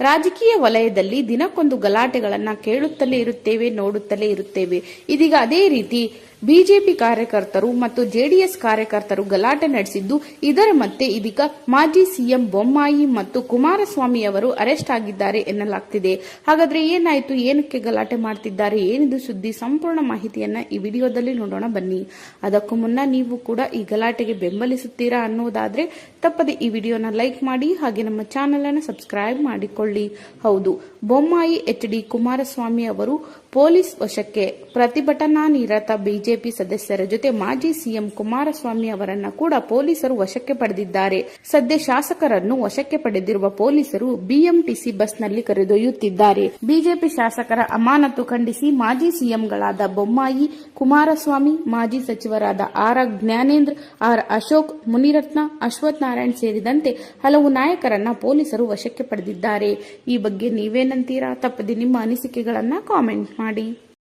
ರಾಜಕೀಯ ವಲಯದಲ್ಲಿ ದಿನಕ್ಕೊಂದು ಗಲಾಟೆಗಳನ್ನ ಕೇಳುತ್ತಲೇ ಇರುತ್ತೇವೆ, ನೋಡುತ್ತಲೇ ಇರುತ್ತೇವೆ. ಇದೀಗ ಅದೇ ರೀತಿ ಬಿಜೆಪಿ ಕಾರ್ಯಕರ್ತರು ಮತ್ತು ಜೆಡಿಎಸ್ ಕಾರ್ಯಕರ್ತರು ಗಲಾಟೆ ನಡೆಸಿದ್ದು, ಇದರ ಮತ್ತೆ ಇದೀಗ ಮಾಜಿ ಸಿಎಂ ಬೊಮ್ಮಾಯಿ ಮತ್ತು ಕುಮಾರಸ್ವಾಮಿ ಅವರು ಅರೆಸ್ಟ್ ಆಗಿದ್ದಾರೆ ಎನ್ನಲಾಗ್ತಿದೆ. ಹಾಗಾದ್ರೆ ಏನಾಯ್ತು? ಏನಕ್ಕೆ ಗಲಾಟೆ ಮಾಡ್ತಿದ್ದಾರೆ? ಏನಿದು ಸುದ್ದಿ? ಸಂಪೂರ್ಣ ಮಾಹಿತಿಯನ್ನ ಈ ವಿಡಿಯೋದಲ್ಲಿ ನೋಡೋಣ ಬನ್ನಿ. ಅದಕ್ಕೂ ಮುನ್ನ ನೀವು ಕೂಡ ಈ ಗಲಾಟೆಗೆ ಬೆಂಬಲಿಸುತ್ತೀರಾ ಅನ್ನೋದಾದ್ರೆ ತಪ್ಪದೆ ಈ ವಿಡಿಯೋನ ಲೈಕ್ ಮಾಡಿ, ಹಾಗೆ ನಮ್ಮ ಚಾನೆಲ್ ಅನ್ನು ಸಬ್ಸ್ಕ್ರೈಬ್ ಮಾಡಿಕೊಳ್ಳಿ. ಹೌದು. ಬೊಮ್ಮಾಯಿ ಎಚ್ ಡಿ ಕುಮಾರಸ್ವಾಮಿ ಅವರು ಪೊಲೀಸ್ ವಶಕ್ಕೆ ಪ್ರತಿಭಟನಾ ನಿರತ ಬಿಜೆಪಿ ಸದಸ್ಯರ ಜೊತೆ ಮಾಜಿ ಸಿಎಂ ಕುಮಾರಸ್ವಾಮಿ ಅವರನ್ನ ಕೂಡ ಪೊಲೀಸರು ವಶಕ್ಕೆ ಪಡೆದಿದ್ದಾರೆ. ಸದ್ಯ ಶಾಸಕರನ್ನು ವಶಕ್ಕೆ ಪಡೆದಿರುವ ಪೊಲೀಸರು ಬಿಎಂಟಿಸಿ ಬಸ್ನಲ್ಲಿ ಕರೆದೊಯ್ಯುತ್ತಿದ್ದಾರೆ. ಬಿಜೆಪಿ ಶಾಸಕರ ಅಮಾನತು ಖಂಡಿಸಿ ಮಾಜಿ ಸಿಎಂಗಳಾದ ಬೊಮ್ಮಾಯಿ, ಕುಮಾರಸ್ವಾಮಿ, ಮಾಜಿ ಸಚಿವರಾದ ಆರ್. ಜ್ಞಾನೇಂದ್ರ, ಆರ್. ಅಶೋಕ್, ಮುನಿರತ್ನ ಅಶ್ವಥ್ ನಾರಾಯಣ್ ಸೇರಿದಂತೆ ಹಲವು ನಾಯಕರನ್ನ ಪೊಲೀಸರು ವಶಕ್ಕೆ ಪಡೆದಿದ್ದಾರೆ. ಈ ಬಗ್ಗೆ ನೀವೇನಂತೀರಾ ತಪ್ಪದೆ ನಿಮ್ಮ ಅನಿಸಿಕೆಗಳನ್ನ ಕಾಮೆಂಟ್ ಮಾಡಿ.